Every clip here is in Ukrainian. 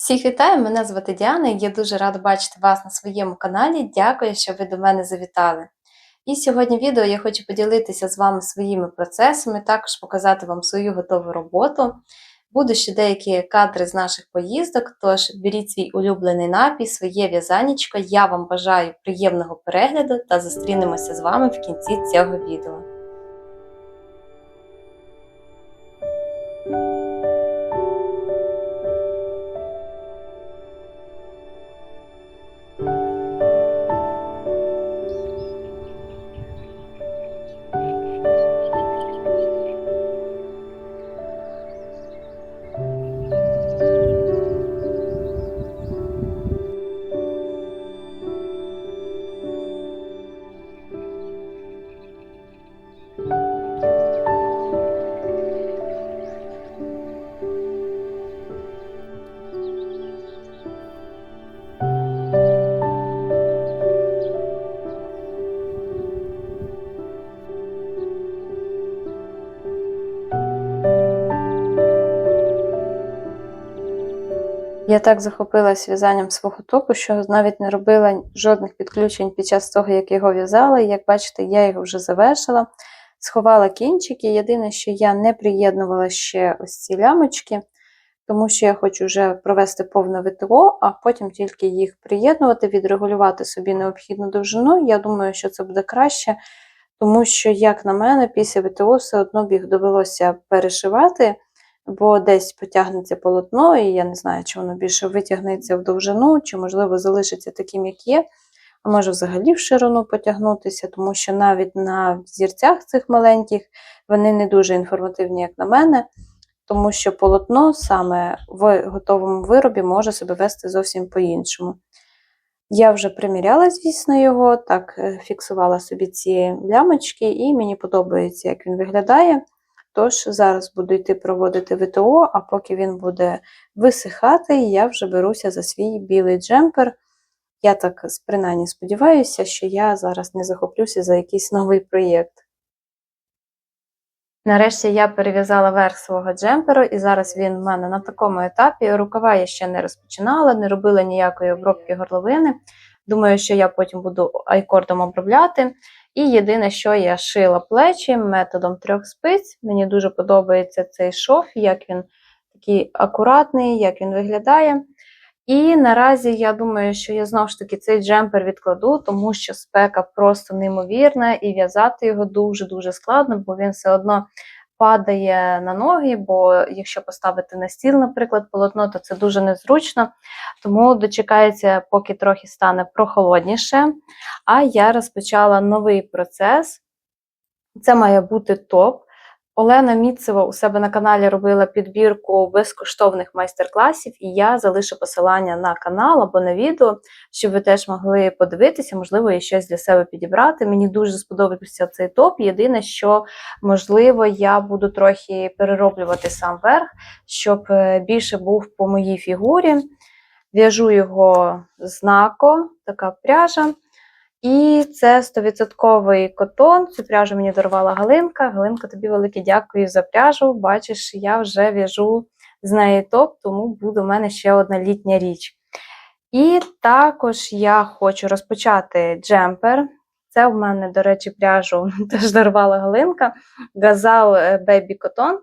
Всіх вітаю! Мене звати Діана і я дуже рада бачити вас на своєму каналі. Дякую, що ви до мене завітали. І сьогодні відео я хочу поділитися з вами своїми процесами, також показати вам свою готову роботу. Будуть ще деякі кадри з наших поїздок, тож беріть свій улюблений напій, своє в'язанечко. Я вам бажаю приємного перегляду та зустрінемося з вами в кінці цього відео. Я так захопилась в'язанням свого топу, що навіть не робила жодних підключень під час того, як його в'язала. Як бачите, я його вже завершила, сховала кінчики. Єдине, що я не приєднувала ще ось ці лямочки, тому що я хочу вже провести повне ВТО, а потім тільки їх приєднувати, відрегулювати собі необхідну довжину. Я думаю, що це буде краще, тому що, як на мене, після ВТО все одно б їх довелося перешивати бо десь потягнеться полотно, і я не знаю, чи воно більше витягнеться в довжину, чи, можливо, залишиться таким, як є, а може взагалі в ширину потягнутися, тому що навіть на зірцях цих маленьких вони не дуже інформативні, як на мене, тому що полотно саме в готовому виробі може себе вести зовсім по-іншому. Я вже приміряла, звісно, його, так е, фіксувала собі ці лямочки, і мені подобається, як він виглядає. Тож зараз буду йти проводити ВТО, а поки він буде висихати, я вже беруся за свій білий джемпер. Я так принаймні сподіваюся, що я зараз не захоплюся за якийсь новий проєкт. Нарешті я перев'язала верх свого джемперу, і зараз він в мене на такому етапі. Рукава я ще не розпочинала, не робила ніякої обробки горловини. Думаю, що я потім буду айкордом обробляти. І єдине, що я шила плечі методом трьох спиць. Мені дуже подобається цей шов, як він такий акуратний, як він виглядає. І наразі я думаю, що я знову ж таки цей джемпер відкладу, тому що спека просто неймовірна, і в'язати його дуже-дуже складно, бо він все одно падає на ноги, бо якщо поставити на стіл, наприклад, полотно, то це дуже незручно. Тому дочекається, поки трохи стане прохолодніше. А я розпочала новий процес. Це має бути топ. Олена Міцева у себе на каналі робила підбірку безкоштовних майстер-класів, і я залишу посилання на канал або на відео, щоб ви теж могли подивитися, можливо, і щось для себе підібрати. Мені дуже сподобався цей топ. Єдине, що, можливо, я буду трохи перероблювати сам верх, щоб е, більше був по моїй фігурі. В'яжу його знако, така пряжа. І це 100% котон. Цю пряжу мені дарувала Галинка. Галинка, тобі велике дякую за пряжу. Бачиш, я вже в'яжу з неї топ, тому буде у мене ще одна літня річ. І також я хочу розпочати джемпер. Це в мене, до речі, пряжу теж дарувала Галинка, газал Cotton.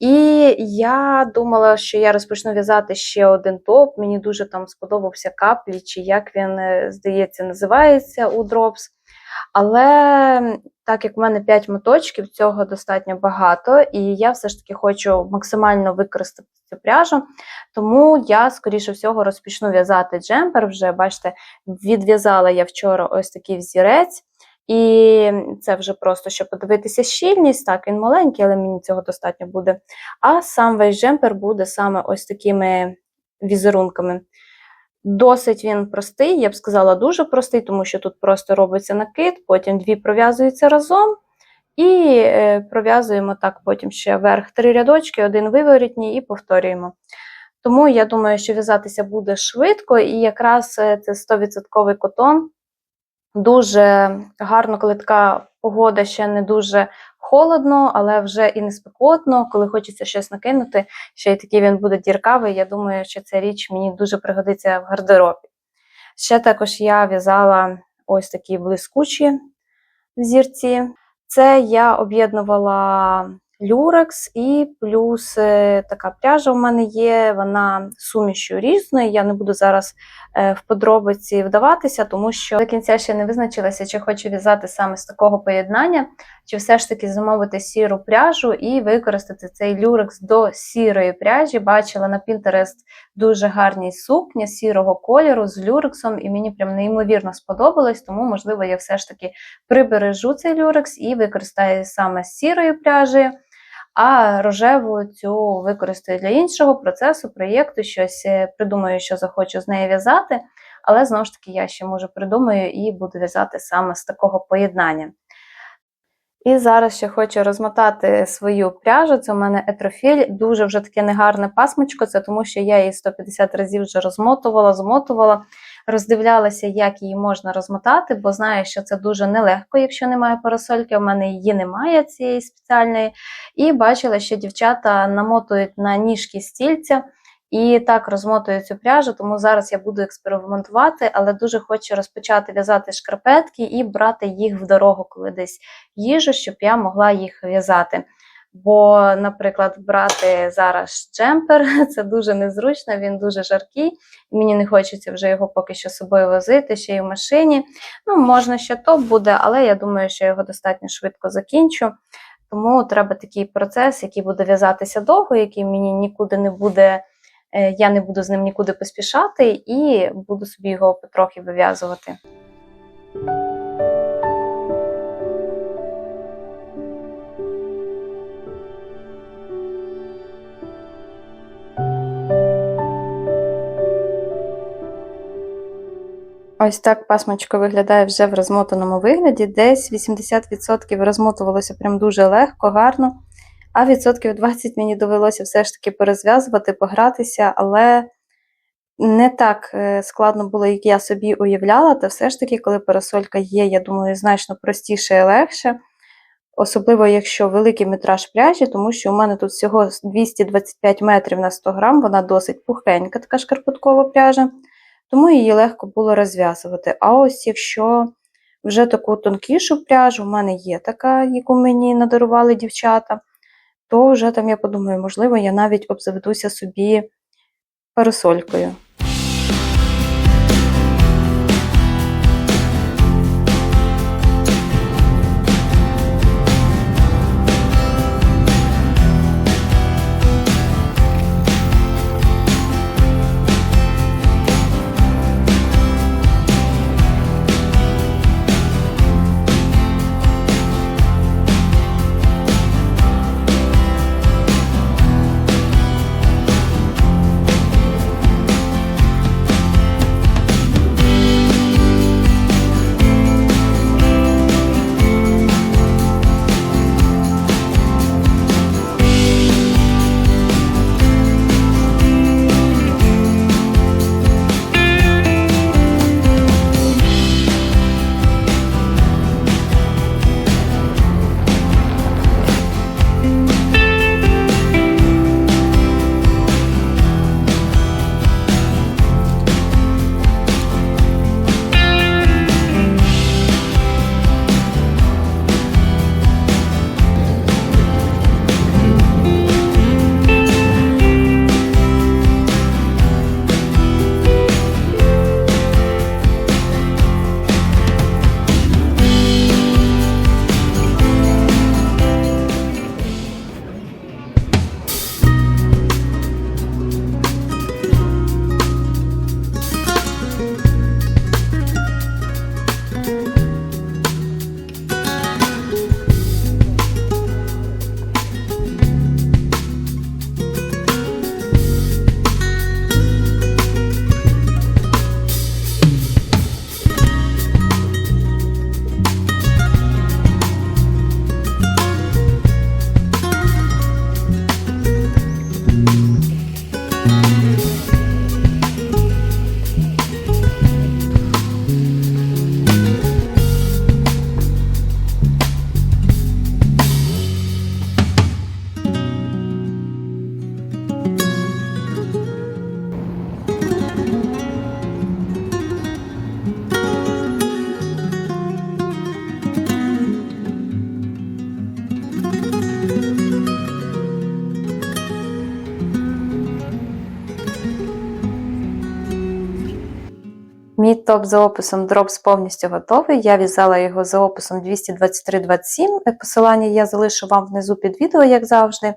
І я думала, що я розпочну в'язати ще один топ. Мені дуже там сподобався каплі, чи як він, е, здається, називається у Drops. Але так як в мене 5 моточків, цього достатньо багато, і я все ж таки хочу максимально використати цю пряжу. Тому я, скоріше всього, розпочну в'язати джемпер. Вже, бачите, відв'язала я вчора ось такий взірець. І це вже просто щоб подивитися щільність. Так, він маленький, але мені цього достатньо буде. А сам весь джемпер буде саме ось такими візерунками. Досить він простий, я б сказала, дуже простий, тому що тут просто робиться накид, потім дві пров'язуються разом. І е, пров'язуємо так потім ще вверх три рядочки, один виворітній, і повторюємо. Тому я думаю, що в'язатися буде швидко, і якраз е, це 100% котон. Дуже гарно, коли така погода ще не дуже холодно, але вже і не спекотно, коли хочеться щось накинути, ще й такий він буде діркавий. Я думаю, що ця річ мені дуже пригодиться в гардеробі. Ще також я в'язала ось такі блискучі взірці. Це я об'єднувала люрекс і плюс е, така пряжа у мене є, вона сумішю різною. Я не буду зараз е, в подробиці вдаватися, тому що до кінця ще не визначилася, чи хочу в'язати саме з такого поєднання, чи все ж таки замовити сіру пряжу і використати цей люрекс до сірої пряжі. Бачила на Pinterest дуже гарні сукні сірого кольору з люрексом, і мені прям неймовірно сподобалось, тому, можливо, я все ж таки прибережу цей люрекс і використаю саме з сірою пряжею. А рожеву цю використаю для іншого процесу, проєкту, щось е, придумаю, що захочу з нею в'язати, але знову ж таки я ще може придумаю і буду в'язати саме з такого поєднання. І зараз ще хочу розмотати свою пряжу. Це у мене етрофіль, дуже вже таке негарне пасмочко, це тому що я її 150 разів вже розмотувала, змотувала, роздивлялася, як її можна розмотати, бо знаю, що це дуже нелегко, якщо немає парасольки. У мене її немає, цієї спеціальної. І бачила, що дівчата намотують на ніжки стільця. І так розмотую цю пряжу, тому зараз я буду експериментувати, але дуже хочу розпочати в'язати шкарпетки і брати їх в дорогу, коли десь їжу, щоб я могла їх в'язати. Бо, наприклад, брати зараз джемпер це дуже незручно, він дуже жаркий, мені не хочеться вже його поки що з собою возити, ще й в машині. Ну, можна ще топ буде, але я думаю, що його достатньо швидко закінчу. Тому треба такий процес, який буде в'язатися довго, який мені нікуди не буде. Е, я не буду з ним нікуди поспішати і буду собі його потрохи вив'язувати. Ось так пасмочко виглядає вже в розмотаному вигляді. Десь 80% розмотувалося прям дуже легко, гарно. А відсотків 20 мені довелося все ж таки порозв'язувати, погратися, але не так е, складно було, як я собі уявляла, та все ж таки, коли парасолька є, я думаю, значно простіше і легше. Особливо, якщо великий метраж пряжі, тому що у мене тут всього 225 метрів на 100 грам, вона досить пухенька, така шкарпеткова пряжа, тому її легко було розв'язувати. А ось якщо вже таку тонкішу пряжу, в мене є така, яку мені надарували дівчата, то вже там я подумаю, можливо, я навіть обзаведуся собі парасолькою. Топ за описом Дропс повністю готовий. Я в'язала його за описом 22327. Посилання я залишу вам внизу під відео, як завжди.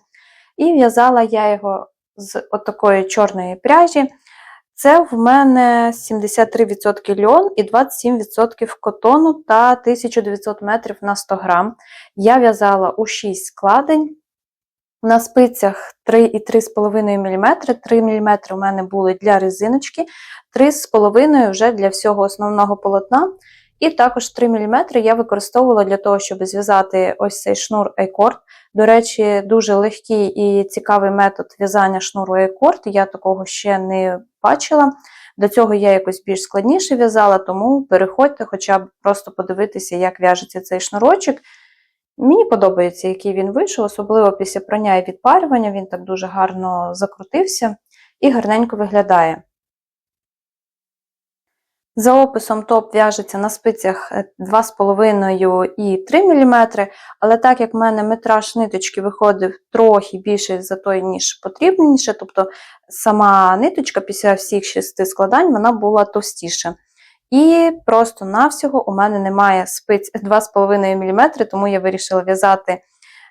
І в'язала я його з отакої чорної пряжі. Це в мене 73% льон і 27% котону та 1900 метрів на 100 грам. Я в'язала у 6 складень. На спицях 3,3,5 мм. 3 мм у мене були для резиночки, 3,5 вже для всього основного полотна. І також 3 мм я використовувала для того, щоб зв'язати ось цей шнур Айкорд. До речі, дуже легкий і цікавий метод в'язання шнуру Айкорд. Я такого ще не бачила. До цього я якось більш складніше в'язала, тому переходьте, хоча б просто подивитися, як в'яжеться цей шнурочок. Мені подобається, який він вийшов, особливо після прання і відпарювання, він так дуже гарно закрутився і гарненько виглядає. За описом топ в'яжеться на спицях 2,5 і 3 мм, але так як в мене метраж ниточки виходив трохи більше за той, ніж потрібніше, тобто сама ниточка після всіх шести складань вона була товстіша. І просто-навсього у мене немає спиць 2,5 мм, тому я вирішила в'язати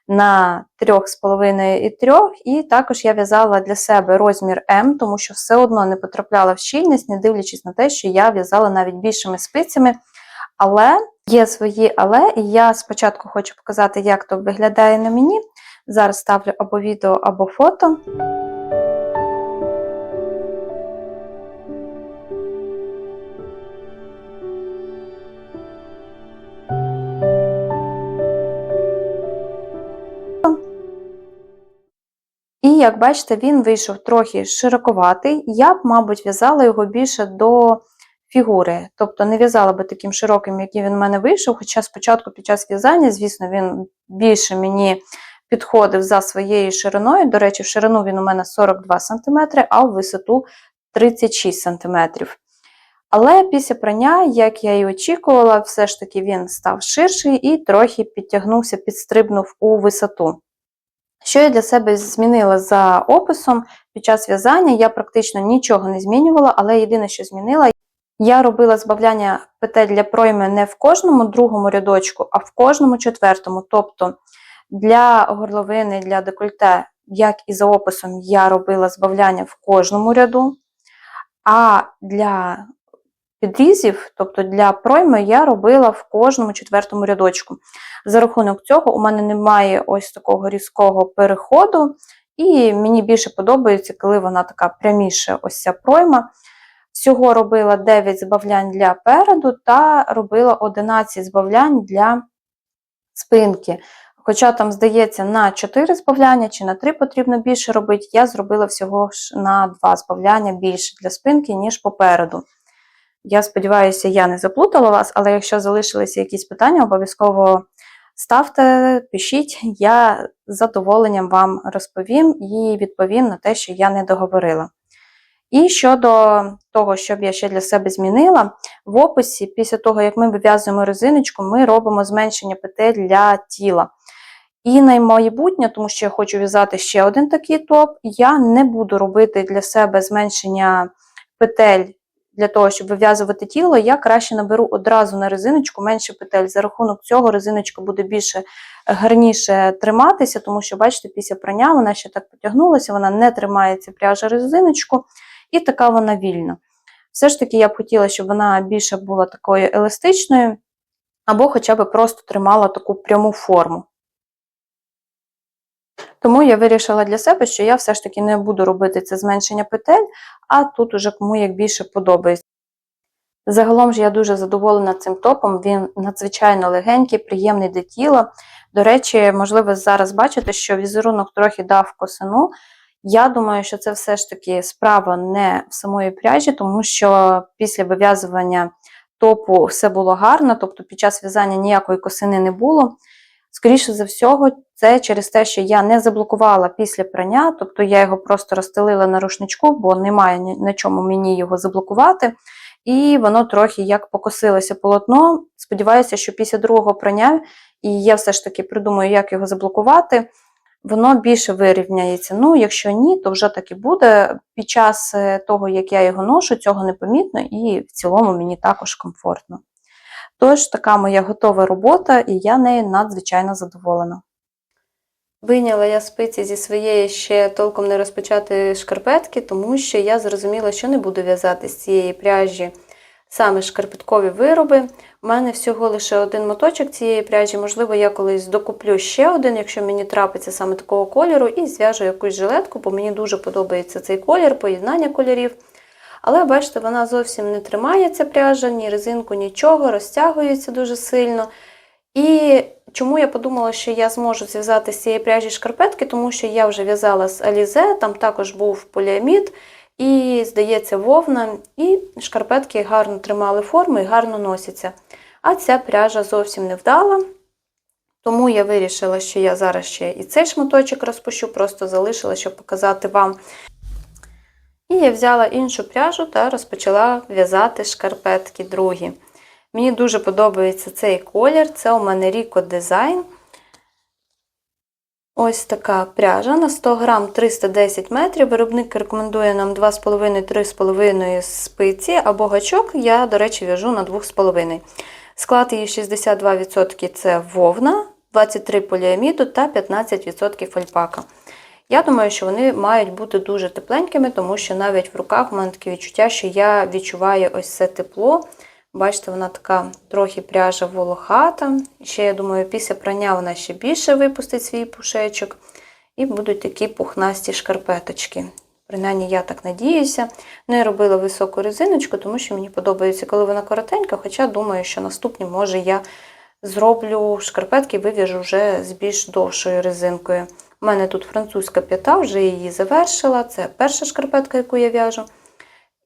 на 3,5 і 3, і також я в'язала для себе розмір М, тому що все одно не потрапляла в щільність, не дивлячись на те, що я в'язала навіть більшими спицями. Але є свої але, і я спочатку хочу показати, як то виглядає на мені. Зараз ставлю або відео, або фото. Як бачите, він вийшов трохи широковатий. Я б, мабуть, в'язала його більше до фігури. Тобто не в'язала би таким широким, який він в мене вийшов. Хоча спочатку під час в'язання, звісно, він більше мені підходив за своєю шириною. До речі, в ширину він у мене 42 см, а в висоту 36 см. Але після прання, як я і очікувала, все ж таки він став ширший і трохи підтягнувся, підстрибнув у висоту. Що я для себе змінила за описом під час в'язання, я практично нічого не змінювала, але єдине, що змінила, я робила збавляння петель для пройми не в кожному другому рядочку, а в кожному четвертому. Тобто для горловини, для декольте, як і за описом, я робила збавляння в кожному ряду, а для підрізів, тобто для пройми, я робила в кожному четвертому рядочку. За рахунок цього, у мене немає ось такого різкого переходу, і мені більше подобається, коли вона така пряміша, ось ця пройма. Всього робила 9 збавлянь для переду та робила 11 збавлянь для спинки. Хоча там, здається, на 4 збавляння чи на 3 потрібно більше робити, я зробила всього на 2 збавляння більше для спинки, ніж попереду. Я сподіваюся, я не заплутала вас, але якщо залишилися якісь питання, обов'язково ставте, пишіть, я з задоволенням вам розповім і відповім на те, що я не договорила. І щодо того, що б я ще для себе змінила, в описі, після того, як ми вив'язуємо резиночку, ми робимо зменшення петель для тіла. І на майбутнє, тому що я хочу в'язати ще один такий топ, я не буду робити для себе зменшення петель для того, щоб вив'язувати тіло, я краще наберу одразу на резиночку менше петель. За рахунок цього резиночка буде більше гарніше триматися, тому що, бачите, після прання вона ще так потягнулася, вона не тримається пряжа резиночку, і така вона вільна. Все ж таки, я б хотіла, щоб вона більше була такою еластичною, або хоча б просто тримала таку пряму форму. Тому я вирішила для себе, що я все ж таки не буду робити це зменшення петель, а тут уже кому як більше подобається. Загалом ж я дуже задоволена цим топом, він надзвичайно легенький, приємний до тіла. До речі, можливо, зараз бачите, що візерунок трохи дав косину. Я думаю, що це все ж таки справа не в самої пряжі, тому що після вив'язування топу все було гарно, тобто під час в'язання ніякої косини не було. Скоріше за всього, це через те, що я не заблокувала після прання, тобто я його просто розстелила на рушничку, бо немає на чому мені його заблокувати. І воно трохи як покосилося полотно. Сподіваюся, що після другого прання, і я все ж таки придумаю, як його заблокувати. воно більше вирівняється. Ну, якщо ні, то вже так і буде. Під час е, того, як я його ношу, цього не помітно, і в цілому мені також комфортно. Тож, така моя готова робота, і я нею надзвичайно задоволена. Вийняла я спиці зі своєї ще толком не розпочати шкарпетки, тому що я зрозуміла, що не буду в'язати з цієї пряжі саме шкарпеткові вироби. У мене всього лише один моточок цієї пряжі. Можливо, я колись докуплю ще один, якщо мені трапиться саме такого кольору, і зв'яжу якусь жилетку, бо мені дуже подобається цей колір, поєднання кольорів. Але бачите, вона зовсім не тримається пряжа, ні резинку, нічого, розтягується дуже сильно. І чому я подумала, що я зможу зв'язати з цієї пряжі шкарпетки, тому що я вже в'язала з Alize, там також був поліамід і, здається, вовна, і шкарпетки гарно тримали форму і гарно носяться. А ця пряжа зовсім не вдала. Тому я вирішила, що я зараз ще і цей шматочок розпущу, просто залишила, щоб показати вам. І я взяла іншу пряжу та розпочала в'язати шкарпетки другі. Мені дуже подобається цей колір, це у мене Rico Design. Ось така пряжа на 100 грам 310 метрів. Виробник рекомендує нам 2,5-3,5 спиці, або гачок я, до речі, в'яжу на 2,5. Склад її 62% це вовна, 23 поліаміду та 15% альпака. Я думаю, що вони мають бути дуже тепленькими, тому що навіть в руках у мене таке відчуття, що я відчуваю ось це тепло. Бачите, вона така трохи пряжа волохата. Ще, я думаю, після прання вона ще більше випустить свій пушечок. І будуть такі пухнасті шкарпеточки. Принаймні, я так надіюся. Не робила високу резиночку, тому що мені подобається, коли вона коротенька, хоча думаю, що наступні, може, я зроблю шкарпетки і вив'яжу вже з більш довшою резинкою. У мене тут французька п'ята, вже її завершила. Це перша шкарпетка, яку я в'яжу.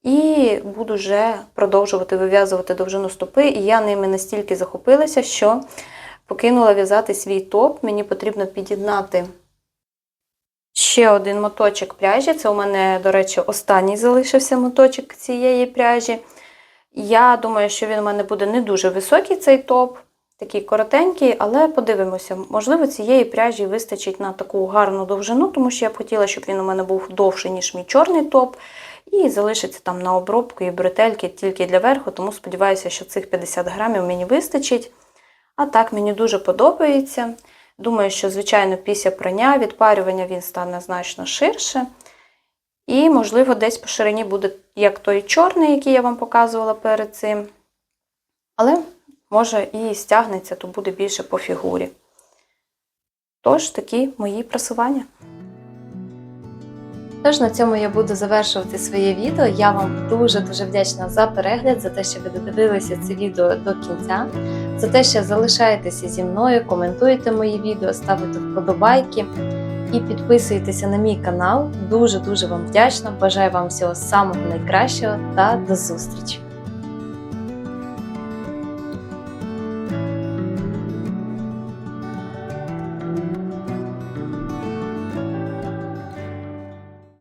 І буду вже продовжувати вив'язувати довжину стопи. І я ними настільки захопилася, що покинула в'язати свій топ. Мені потрібно під'єднати ще один моточок пряжі. Це у мене, до речі, останній залишився моточок цієї пряжі. Я думаю, що він у мене буде не дуже високий цей топ, такий коротенький, але подивимося, можливо, цієї пряжі вистачить на таку гарну довжину, тому що я б хотіла, щоб він у мене був довший, ніж мій чорний топ. І залишиться там на обробку і бретельки тільки для верху, тому сподіваюся, що цих 50 грамів мені вистачить. А так, мені дуже подобається. Думаю, що, звичайно, після прання, відпарювання він стане значно ширше. І, можливо, десь по ширині буде як той чорний, який я вам показувала перед цим. Але, може, і стягнеться, то буде більше по фігурі. Тож, такі мої просування. Тож на цьому я буду завершувати своє відео. Я вам дуже-дуже вдячна за перегляд, за те, що ви додивилися це відео до кінця, за те, що залишаєтеся зі мною, коментуєте мої відео, ставите вподобайки і підписуєтеся на мій канал. Дуже-дуже вам вдячна. Бажаю вам всього самого найкращого та до зустрічі!